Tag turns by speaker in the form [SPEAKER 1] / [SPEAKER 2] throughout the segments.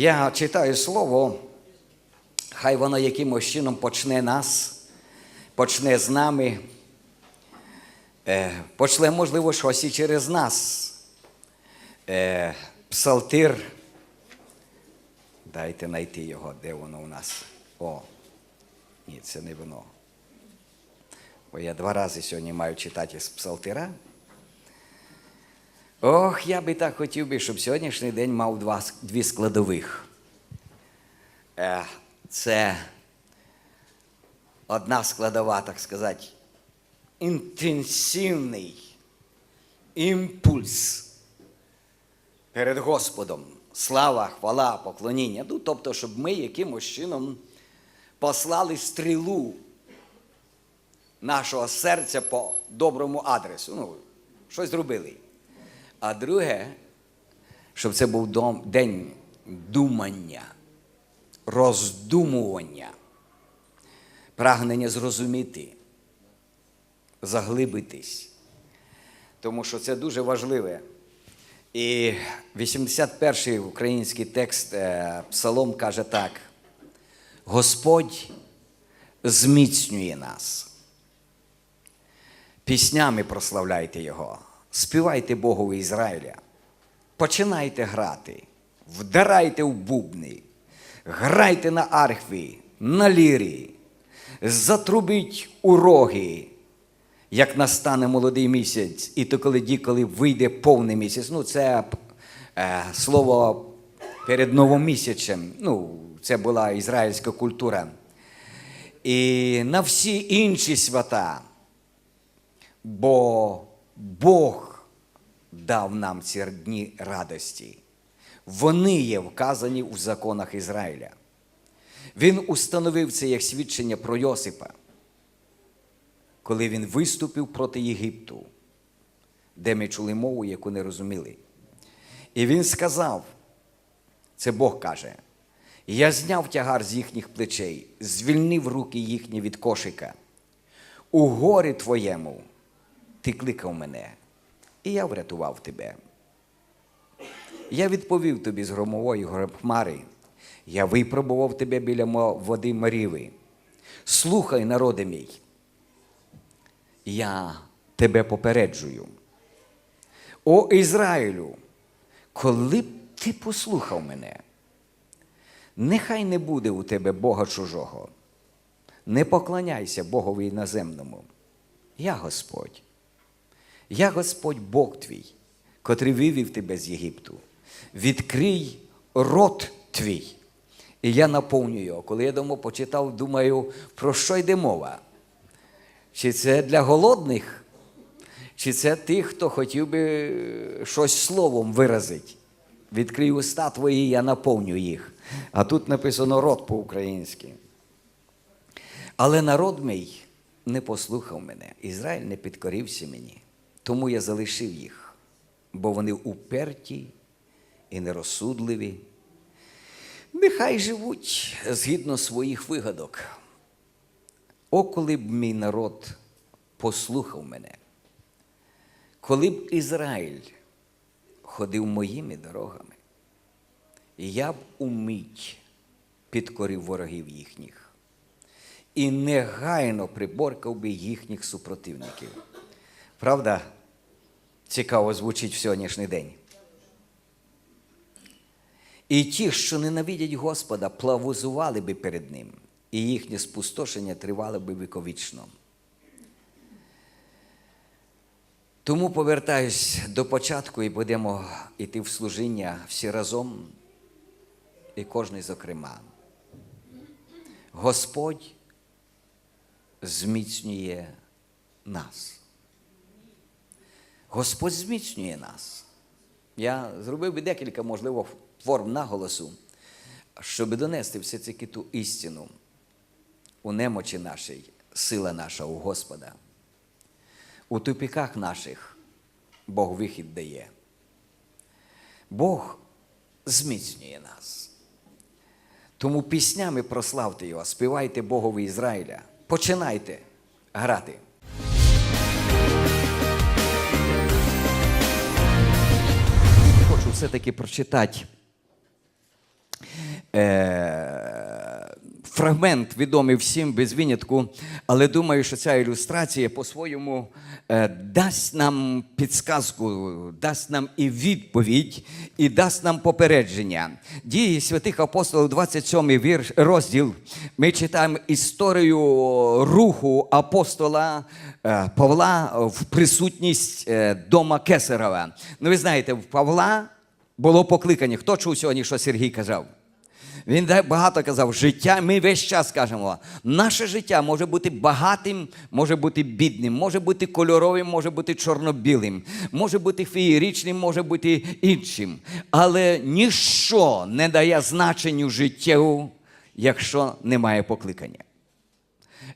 [SPEAKER 1] Я читаю слово, хай воно якимось чином почне нас, почне з нами, е, почне, можливо, щось і через нас. Е, Псалтир. Дайте знайти його, де воно у нас. О, ні, це не воно. Бо я два рази сьогодні маю читати з псалтира. Ох, я би так хотів би, щоб сьогоднішній день мав два, дві складових. Е, Це одна складова, так сказати, інтенсивний імпульс перед Господом. Слава, хвала, поклоніння. Ну, тобто, щоб ми якимось чином послали стрілу нашого серця по доброму адресу. Ну, щось зробили. А друге, щоб це був дом, день думання, роздумування, прагнення зрозуміти, заглибитись. Тому що це дуже важливе. І 81-й український текст е, Псалом каже так: Господь зміцнює нас. Піснями прославляйте Його, співайте Богові Ізраїля, починайте грати, вдарайте в бубни, грайте на архві, на лірі, затрубіть у роги, як настане молодий місяць, і то коли коли вийде повний місяць. Ну, це е, слово перед новомісячем. Ну, це була ізраїльська культура. І на всі інші свята. Бо Бог дав нам ці дні радості. Вони є вказані у законах Ізраїля. Він установив це як свідчення про Йосипа, коли він виступив проти Єгипту, де ми чули мову, яку не розуміли. І він сказав: це Бог каже: я зняв тягар з їхніх плечей, звільнив руки їхні від кошика. У горі твоєму ти кликав мене, і я врятував тебе. Я відповів тобі з громової хмари, я випробував тебе біля води Маріви. Слухай, народи мій, я тебе попереджую. О Ізраїлю, коли б ти послухав мене, нехай не буде у тебе Бога чужого. Не поклоняйся Богові іноземному. Я Господь. Я Господь Бог твій, котрий вивів тебе з Єгипту. Відкрий рот твій. І я наповню його. Коли я дома почитав, думаю, про що йде мова? Чи це для голодних, чи це тих, хто хотів би щось словом виразити? Відкрий уста твої, я наповню їх. А тут написано рот по-українськи. Але народ мій не послухав мене. Ізраїль не підкорівся мені. Тому я залишив їх, бо вони уперті і нерозсудливі. Нехай живуть згідно своїх вигадок. О, коли б мій народ послухав мене, коли б Ізраїль ходив моїми дорогами, я б умить підкорив ворогів їхніх і негайно приборкав би їхніх супротивників. Правда, цікаво звучить в сьогоднішній день. І ті, що ненавидять Господа, плавузували би перед Ним, і їхнє спустошення тривало би віковічно. Тому повертаюсь до початку і будемо йти в служіння всі разом, і кожний зокрема. Господь зміцнює нас. Господь зміцнює нас. Я зробив би декілька, можливо, форм наголосу, щоб донести все таки ту істину у немочі нашій, сила наша у Господа. У тупіках наших Бог вихід дає. Бог зміцнює нас. Тому піснями прославте Його, співайте Богові Ізраїля. Починайте грати. Все-таки прочитати е, фрагмент відомий всім без винятку, але думаю, що ця ілюстрація по-своєму е, дасть нам підсказку, дасть нам і відповідь, і дасть нам попередження. Дії святих апостолів, 27 вірш, розділ. Ми читаємо історію руху апостола е, Павла в присутність е, дома Кесарова. Ну, ви знаєте, в Павла було покликання. Хто чув сьогодні, що Сергій казав? Він багато казав, життя, ми весь час кажемо, наше життя може бути багатим, може бути бідним, може бути кольоровим, може бути чорно-білим, може бути феєричним, може бути іншим. Але ніщо не дає значенню життю, якщо немає покликання.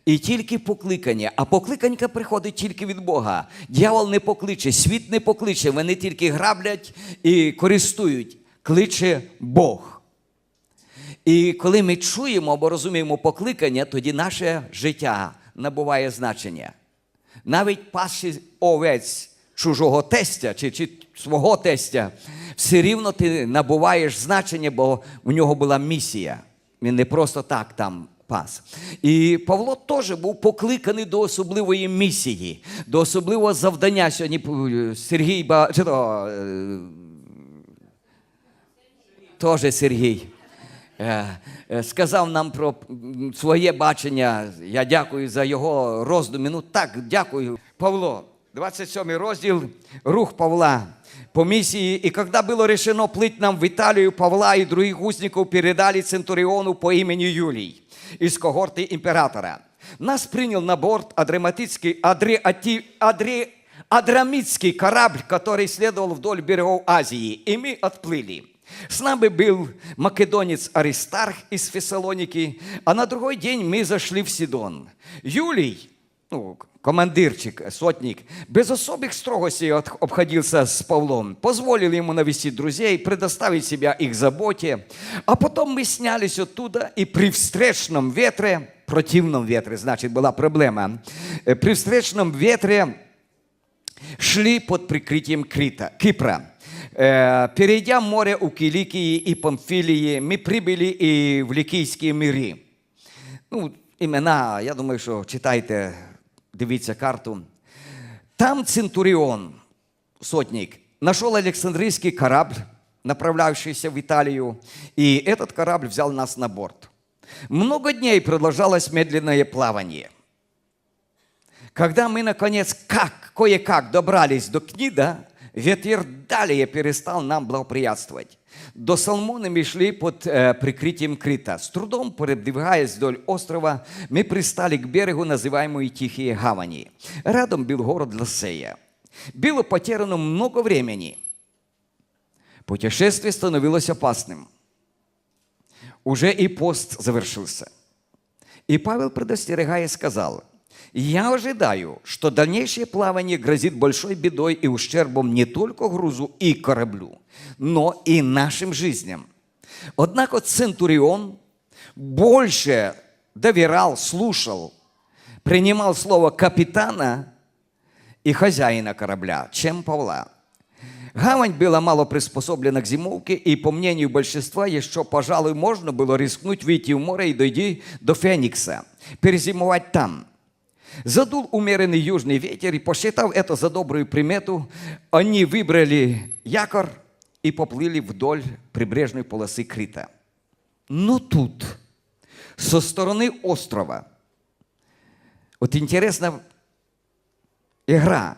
[SPEAKER 1] І тільки покликання, а покликання приходить тільки від Бога. Дьявол не покличе, світ не покличе, вони тільки граблять і користують. Кличе Бог. І коли ми чуємо або розуміємо покликання, тоді наше життя набуває значення. Навіть пасши овець чужого тестя чи, чи свого тестя, все рівно ти набуваєш значення, бо в нього була місія. Він не просто так там пас. І Павло теж був покликаний до особливої місії, до особливого завдання. Сьогодні е, Сергій ба- то, е, теж Сергій. е, Сказав нам про своє бачення. Я дякую за його роздуми. Ну так, дякую. Павло, 27 розділ, рух Павла по миссии. И когда было решено плыть нам в Италию, Павла и других узников передали Центуриону по имени Юлий из когорты императора. Нас принял на борт адраматический, адриати, адри, адрамитский корабль, который следовал вдоль берегов Азии, и мы отплыли. С нами был македонец Аристарх из Фессалоники, а на другой день мы зашли в Сидон. Юлий, ну, командирчик, сотник, без особых строгостей от- обходился с Павлом, позволил ему навестить друзей, предоставить себя их заботе, а потом мы снялись оттуда и при встречном ветре, противном ветре, значит, была проблема, э, при встречном ветре шли под прикрытием Крита, Кипра. Э, Перейдя море у Киликии и Памфилии, мы прибыли и в Ликийские миры. Ну, імена, я думаю, що читайте, дивіться карту. Там Центурион, сотник, нашел Александрийский корабль, направлявшийся в Италию, и этот корабль взял нас на борт. Много дней продолжалось медленное плавание. Когда мы, наконец, как, кое-как добрались до Книда, ветер далее перестал нам благоприятствовать. До Салмона мы шли под э, прикрытием Крита. С трудом передвигаясь вдоль острова, мы пристали к берегу, называемой Тихие Гавани. Рядом был город Лосея. Было потеряно много времени. Путешествие становилось опасным. Уже и пост завершился. И Павел, предостерегая, сказал, «Я ожидаю, что дальнейшее плавание грозит большой бедой и ущербом не только грузу и кораблю, но и нашим жизням». Однако Центурион больше доверял, слушал, принимал слово капитана и хозяина корабля, чем Павла. Гавань была мало приспособлена к зимовке, и, по мнению большинства, еще, пожалуй, можно было рискнуть выйти в море и дойти до Феникса, перезимовать там. Задул умеренный южный ветер, и, посчитав это за добрую примету, они выбрали якорь и поплыли вдоль прибрежной полосы Крита. Но тут, со стороны острова, вот интересна ігра.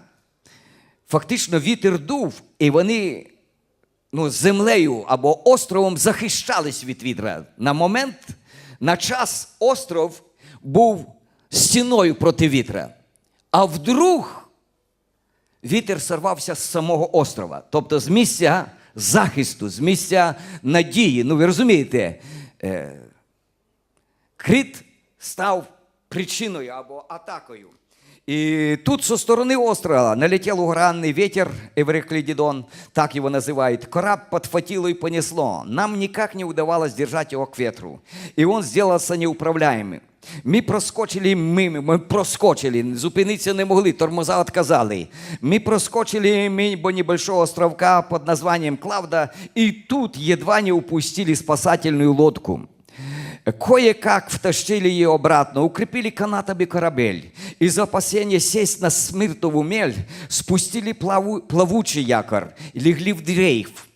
[SPEAKER 1] Фактично вітер дув, і вони ну, землею або островом захищались від вітра. На момент, на час остров був стіною проти вітра. А вдруг вітер сорвався з самого острова, тобто з місця захисту, з місця надії. Ну, ви розумієте, е, Крит став причиною або атакою. И тут со стороны острова налетел ураганный ветер, Эвреклидидон, так его называют. Кораб подхватило и понесло. Нам никак не удавалось держать его к ветру. И он сделался неуправляемым. Ми проскочили мимо, ми проскочили, зупинитися не могли, тормоза отказали. Мы проскочили мимо небольшого островка под названием Клавда, и тут едва не упустили спасательную лодку. Кое-как втащили ее обратно, укрепили канатами корабель. Из опасения сесть на смиртову мель спустили плаву- плавучий якорь легли в дрейф.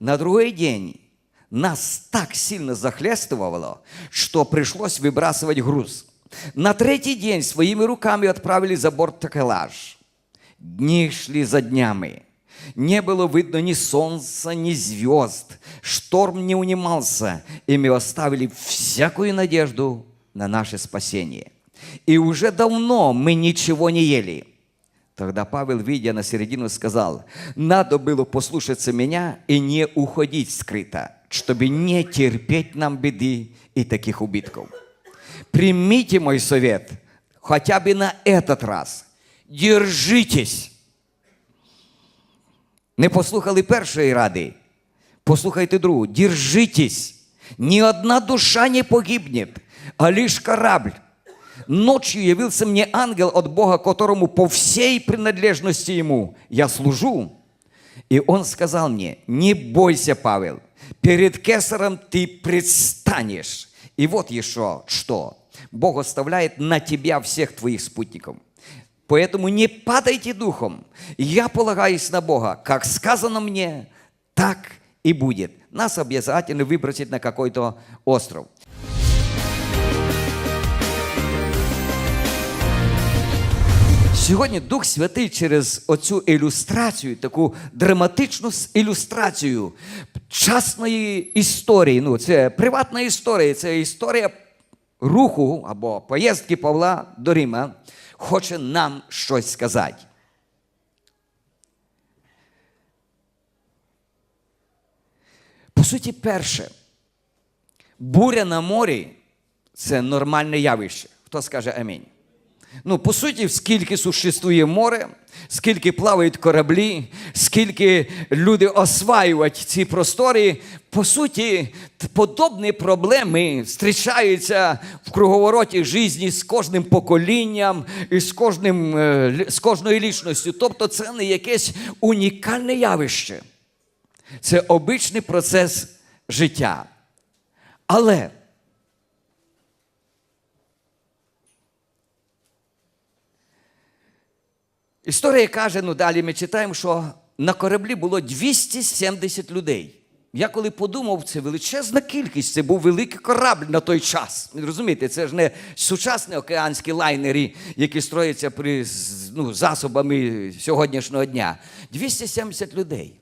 [SPEAKER 1] На другой день нас так сильно захлестывало, что пришлось выбрасывать груз. На третий день своими руками отправили за борт такелаж. Дни шли за днями. Не было видно ни солнца, ни звезд. Шторм не унимался, и мы оставили всякую надежду на наше спасение. И уже давно мы ничего не ели. Тогда Павел, видя на середину, сказал, надо было послушаться меня и не уходить скрыто, чтобы не терпеть нам беды и таких убытков. Примите мой совет, хотя бы на этот раз. Держитесь. Не послухали першої ради, послухайте другу. Держитесь. Ни одна душа не погибнет, а лишь корабль. Ночью явился мне ангел от Бога, которому по всей принадлежности ему я служу. И он сказал мне, не бойся, Павел, перед Кесаром ты предстанешь. И вот еще что. Бог оставляет на тебя всех твоих спутников. Поэтому не падайте духом. Я полагаюсь на Бога. Как сказано мне, так и будет. Нас обязательно выбросить на какой-то остров. Сьогодні Дух Святий через оцю ілюстрацію, таку драматичну ілюстрацію часної історії. Ну, це приватна історія, це історія руху або поїздки Павла до Рима, хоче нам щось сказати. По суті, перше, буря на морі це нормальне явище. Хто скаже амінь? Ну, по суті, скільки существує море, скільки плавають кораблі, скільки люди осваюють ці простори, по суті, подобні проблеми зустрічаються в круговороті житті з кожним поколінням і з, кожним, е, з кожною лічністю. Тобто це не якесь унікальне явище. Це обичний процес життя. Але Історія каже, ну далі ми читаємо, що на кораблі було 270 людей. Я коли подумав, це величезна кількість, це був великий корабль на той час. Розумієте, це ж не сучасні океанські лайнери, які строяться при ну, засобами сьогоднішнього дня. 270 людей.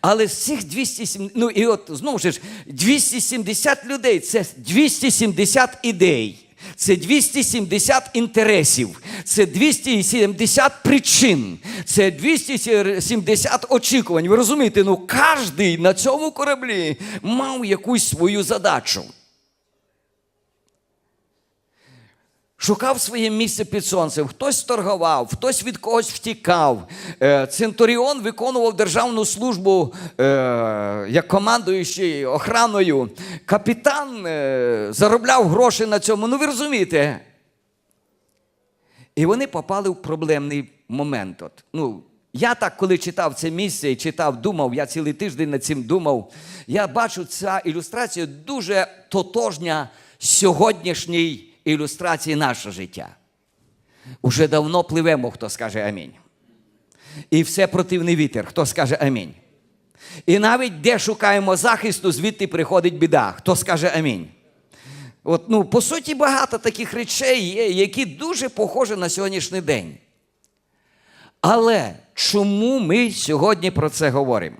[SPEAKER 1] Але з цих 270, ну і от знову ж 270 людей це 270 ідей. Це 270 інтересів, це 270 причин, це 270 очікувань. Ви розумієте, ну кожен на цьому кораблі мав якусь свою задачу. Шукав своє місце під сонцем, хтось торгував, хтось від когось втікав. Е, Центуріон виконував державну службу е, як командуючий охраною. Капітан е, заробляв гроші на цьому. Ну ви розумієте. І вони попали в проблемний момент. От. Ну, я так, коли читав це місце і читав, думав, я цілий тиждень над цим думав. Я бачу, ця ілюстрація дуже тотожня сьогоднішній ілюстрації нашого життя. Уже давно пливемо, хто скаже амінь. І все противний вітер, хто скаже амінь. І навіть де шукаємо захисту, звідти приходить біда. Хто скаже амінь. От, ну, по суті, багато таких речей є, які дуже похожі на сьогоднішній день. Але чому ми сьогодні про це говоримо?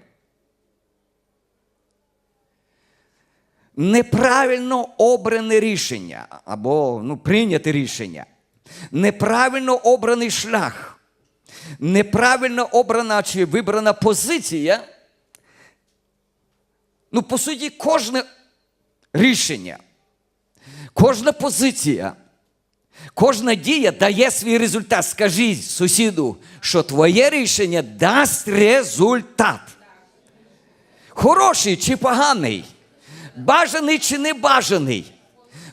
[SPEAKER 1] Неправильно обране рішення або ну, прийняте рішення, неправильно обраний шлях, неправильно обрана чи вибрана позиція. Ну, по суті, кожне рішення, кожна позиція, кожна дія дає свій результат. Скажіть сусіду, що твоє рішення дасть результат. Хороший чи поганий, бажаний чи не бажаний.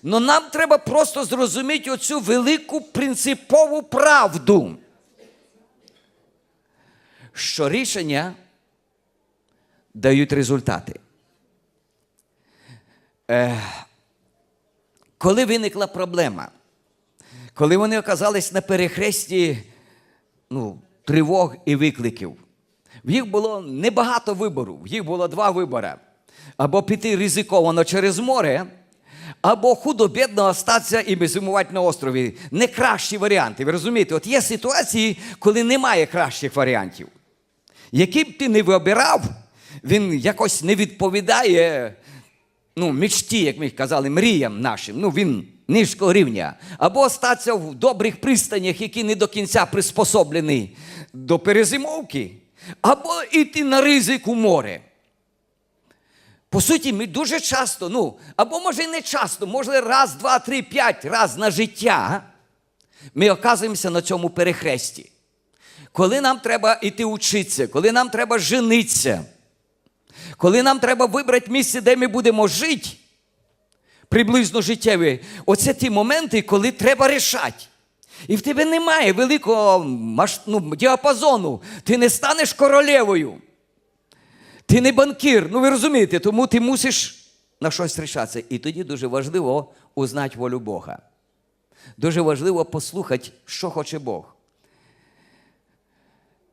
[SPEAKER 1] Но нам треба просто зрозуміти оцю велику принципову правду, що рішення дають результати. Е, коли виникла проблема, коли вони оказались на перехресті ну, тривог і викликів, в їх було небагато вибору, в їх було два вибори. Або піти ризиковано через море, або худо-бідно остатися і безумувати на острові. Не кращі варіанти. Ви розумієте, от є ситуації, коли немає кращих варіантів. Який б ти не вибирав, він якось не відповідає ну, мечті, як ми казали, мріям нашим. Ну, він низького рівня. Або остатися в добрих пристанях, які не до кінця приспособлені до перезимовки, або йти на ризик у море. По суті, ми дуже часто, ну, або може і не часто, може раз, два, три, п'ять раз на життя, ми оказуємося на цьому перехресті. Коли нам треба йти учитися, коли нам треба женитися, коли нам треба вибрати місце, де ми будемо жити, приблизно життєві, оце ті моменти, коли треба рішати. І в тебе немає великого ну, діапазону. Ти не станеш королевою. Ти не банкір, ну ви розумієте, тому ти мусиш на щось рішатися. І тоді дуже важливо узнати волю Бога. Дуже важливо послухати, що хоче Бог.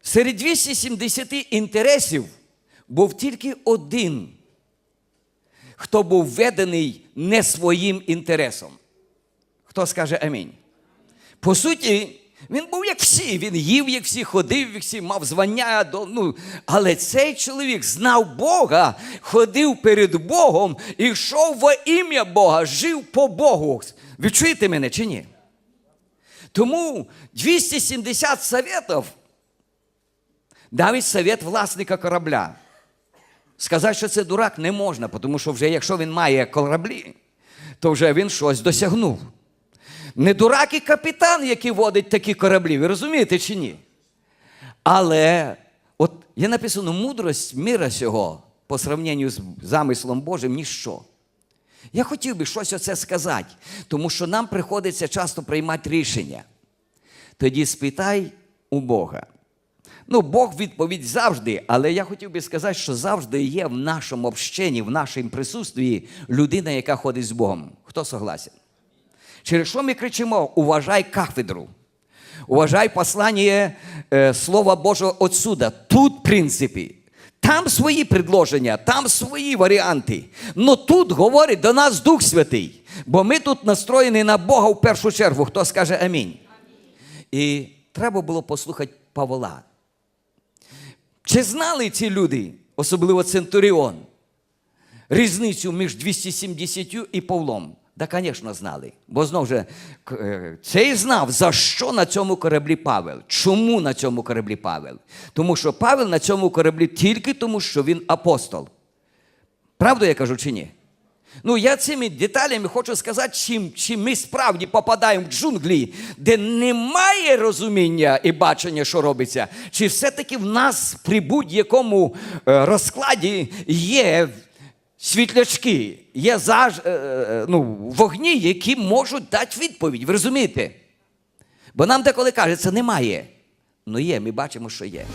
[SPEAKER 1] Серед 270 інтересів був тільки один, хто був введений не своїм інтересом. Хто скаже амінь? По суті, він був як всі. Він їв, як всі, ходив, як всі, мав звання. Ну, але цей чоловік знав Бога, ходив перед Богом йшов во ім'я Бога, жив по Богу. Ви чуєте мене чи ні? Тому 270 советів навіть совет власника корабля. Сказати, що це дурак, не можна, тому що вже якщо він має кораблі, то вже він щось досягнув. Не дурак і капітан, який водить такі кораблі, ви розумієте чи ні? Але от є написано мудрость мира сього по сравненню з замислом Божим ніщо. Я хотів би щось оце сказати, тому що нам приходиться часто приймати рішення. Тоді спитай у Бога. Ну, Бог відповідь завжди, але я хотів би сказати, що завжди є в нашому общенні, в нашому присутстві людина, яка ходить з Богом. Хто согласен? Через що ми кричимо? Уважай кафедру. Уважай послання е, Слова Божого отсюда. Тут, принципі, там свої предложення, там свої варіанти. Но тут говорить до нас Дух Святий. Бо ми тут настроєні на Бога в першу чергу. Хто скаже амінь? І треба було послухати Павла. Чи знали ці люди, особливо Центуріон, різницю між 270 і Павлом? Да, звісно, знали. Бо знову ж к- е, цей знав, за що на цьому кораблі Павел. Чому на цьому кораблі Павел? Тому що Павел на цьому кораблі тільки тому, що він апостол. Правду я кажу чи ні? Ну, я цими деталями хочу сказати, чим, чим ми справді попадаємо в джунглі, де немає розуміння і бачення, що робиться, чи все-таки в нас при будь-якому е, розкладі є світлячки, є заж, е, е, ну, вогні, які можуть дати відповідь. Ви розумієте? Бо нам деколи кажеться, немає. Ну є, ми бачимо, що є.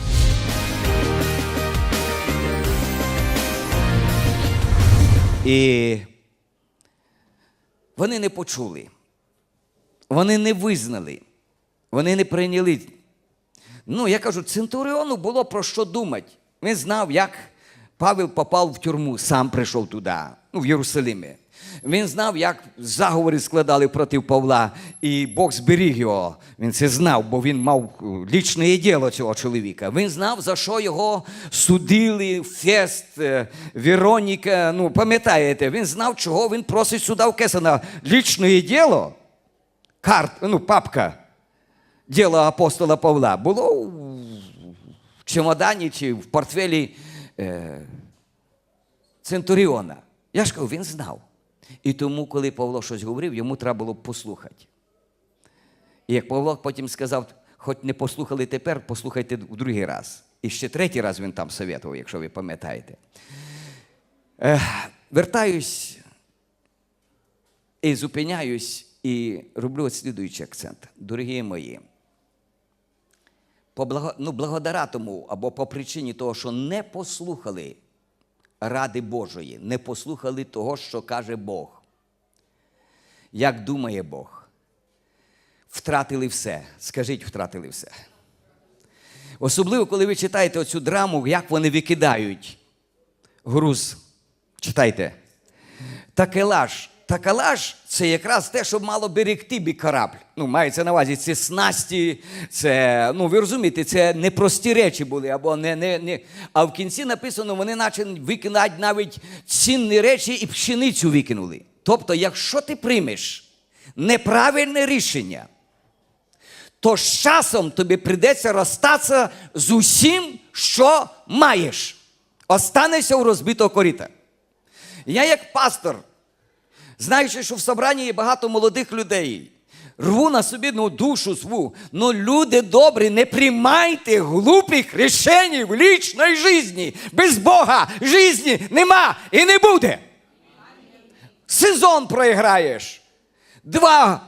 [SPEAKER 1] І вони не почули, вони не визнали, вони не прийняли. Ну, я кажу, Центуріону було про що думати. Він знав, як Павел попав в тюрму, сам прийшов туди, ну, в Єрусалимі. Він знав, як заговори складали проти Павла, і Бог зберіг його. Він це знав, бо він мав е, лічне діло цього чоловіка. Він знав, за що його судили, Фест, е, Вероніка. Ну, пам'ятаєте, він знав, чого він просить суда в Кесана. Лічне діло, карт, ну, папка діло апостола Павла було в чемодані чи в портфелі е, Центуріона. Я ж кажу, він знав. І тому, коли Павло щось говорив, йому треба було послухати. І як Павло потім сказав, хоч не послухали тепер, послухайте в другий раз. І ще третій раз він там советував, якщо ви пам'ятаєте. Е, вертаюсь. І зупиняюсь і роблю слідуючий акцент. Дорогі мої, по благо, ну, благодаря тому або по причині того, що не послухали ради Божої, не послухали того, що каже Бог. Як думає Бог? Втратили все. Скажіть, втратили все. Особливо, коли ви читаєте оцю драму, як вони викидають груз. Читайте. Такелаж. Такелаж це якраз те, що мало берегти бі корабль. Ну, мається на увазі, це снасті, це, ну ви розумієте, це не прості речі були, або не, не, не. А в кінці написано, вони наче викидають навіть цінні речі і пшеницю викинули. Тобто, якщо ти приймеш неправильне рішення, то з часом тобі прийдеться розстатися з усім, що маєш. Останешся у розбитого коріта. Я, як пастор, знаючи, що в собранні є багато молодих людей, рву на собі ну, душу свою. Ну, люди добрі, не приймайте глупих рішень в лічній житті. Без Бога житті нема і не буде. Сезон проіграєш. Два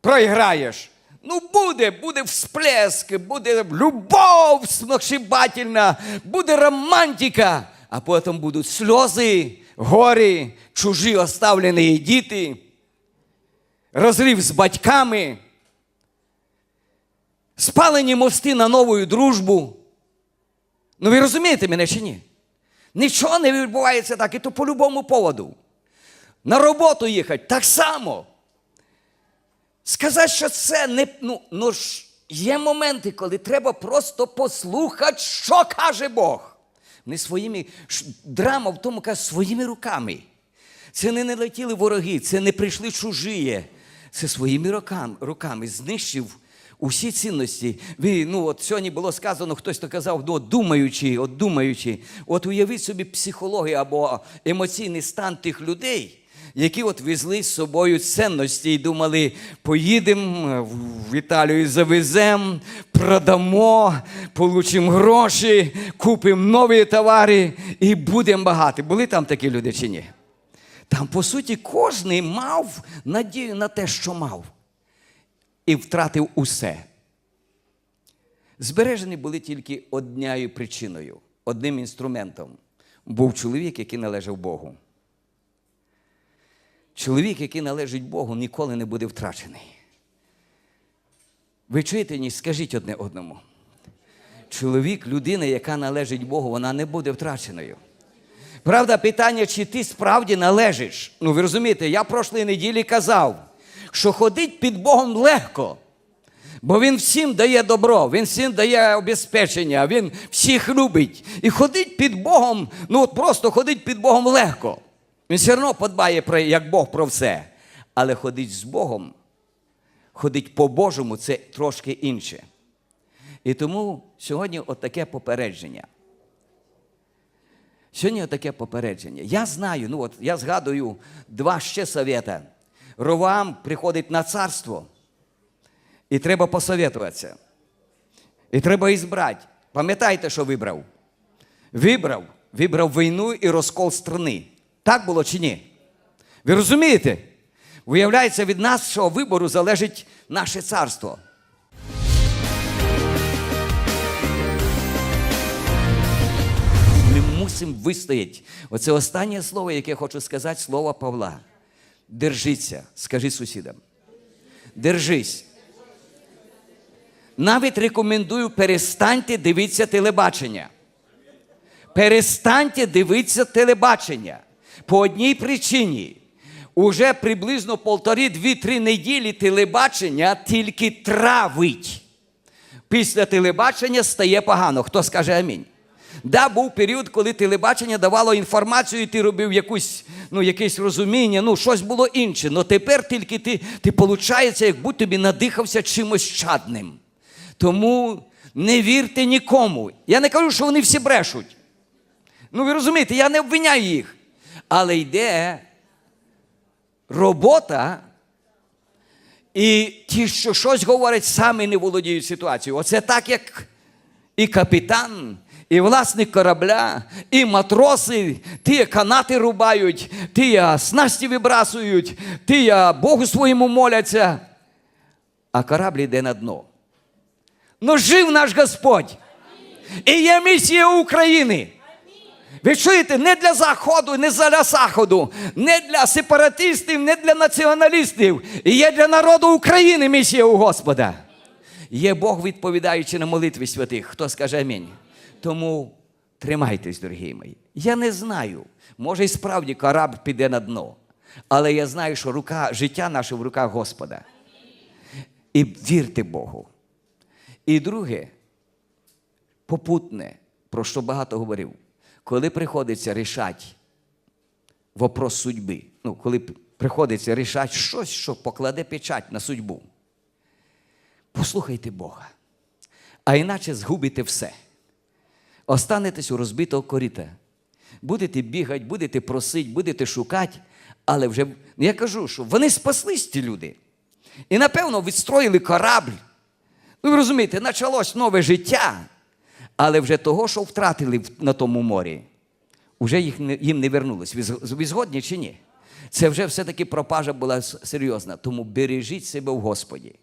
[SPEAKER 1] проіграєш. Ну, буде, буде всплеск, буде любов сногсшибательна, буде романтика, а потім будуть сльози, горі, чужі оставлені діти, розрив з батьками, спалені мости на нову дружбу. Ну, ви розумієте мене чи ні? Нічого не відбувається так, і то по любому поводу. На роботу їхати так само. Сказати, що це не. Ну, ну є моменти, коли треба просто послухати, що каже Бог. Не своїми драма в тому каже, своїми руками. Це не налетіли вороги, це не прийшли чужі. Це своїми руками, руками знищив усі цінності. Ви, ну, от сьогодні було сказано, хтось то казав, ну, от думаючи, от думаючи, от уявіть собі психологію або емоційний стан тих людей які от везли з собою цінності і думали, поїдемо в Італію завеземо, продамо, получимо гроші, купимо нові товари і будемо багаті. Були там такі люди чи ні? Там, по суті, кожен мав надію на те, що мав, і втратив усе. Збережені були тільки однією причиною, одним інструментом. Був чоловік, який належав Богу. Чоловік, який належить Богу, ніколи не буде втрачений. Ви чуєте ні? Скажіть одне одному. Чоловік, людина, яка належить Богу, вона не буде втраченою. Правда, питання, чи ти справді належиш. Ну, ви розумієте, я прошлої неділі казав, що ходить під Богом легко. Бо він всім дає добро, він всім дає обезпечення, він всіх любить. І ходить під Богом, ну от просто ходить під Богом легко. Він все одно подбає про як Бог про все. Але ходить з Богом, ходить по-божому це трошки інше. І тому сьогодні отаке попередження. Сьогодні отаке попередження. Я знаю, ну от я згадую два ще совєта. Ровам приходить на царство, і треба посоветуватися. І треба ізбрати. Пам'ятаєте, що вибрав? Вибрав, вибрав війну і розкол страни. Так було чи ні? Ви розумієте? Виявляється, від нашого вибору залежить наше царство. Ми мусимо вистояти. Оце останнє слово, яке я хочу сказати, слово Павла. Держіться, скажи сусідам. Держись. Навіть рекомендую перестаньте дивитися телебачення. Перестаньте дивитися телебачення. По одній причині. Уже приблизно полтори-дві-три неділі телебачення тільки травить. Після телебачення стає погано. Хто скаже амінь? Да, був період, коли телебачення давало інформацію, і ти робив якусь, ну, якесь розуміння, ну, щось було інше. Але тепер тільки ти, ти виходить, як будь тобі надихався чимось чадним. Тому не вірте нікому. Я не кажу, що вони всі брешуть. Ну, ви розумієте, я не обвиняю їх. Але йде робота, і ті, що щось говорять, самі не володіють ситуацією. Оце так, як, і капітан, і власник корабля, і матроси, ті канати рубають, ті снасті вибрасують, ті Богу своєму моляться, а корабль йде на дно. Но жив наш Господь. І є місія України. Ви чуєте, не для Заходу, не для Заходу, не для сепаратистів, не для націоналістів. Є для народу України місія у Господа. Є Бог, відповідаючи на молитви святих. Хто скаже амінь? Тому тримайтесь, дорогі мої. Я не знаю. Може, і справді корабль піде на дно. Але я знаю, що рука, життя наше в руках Господа. І вірте Богу. І друге, попутне, про що багато говорив, коли приходиться рішати вопрос судьби, ну, коли приходиться рішати щось, що покладе печать на судьбу, послухайте Бога, а іначе згубите все. Останетесь у розбитого коріта. Будете бігати, будете просити, будете шукати, але вже ну, я кажу, що вони спаслись ті люди. І напевно відстроїли корабль. Ну, ви розумієте, почалось нове життя, але вже того, що втратили на тому морі, вже їх їм не вернулось. Ви згодні чи ні? Це вже все-таки пропажа була серйозна. Тому бережіть себе в Господі.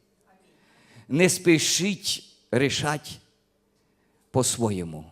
[SPEAKER 1] Не спішіть рішати по-своєму.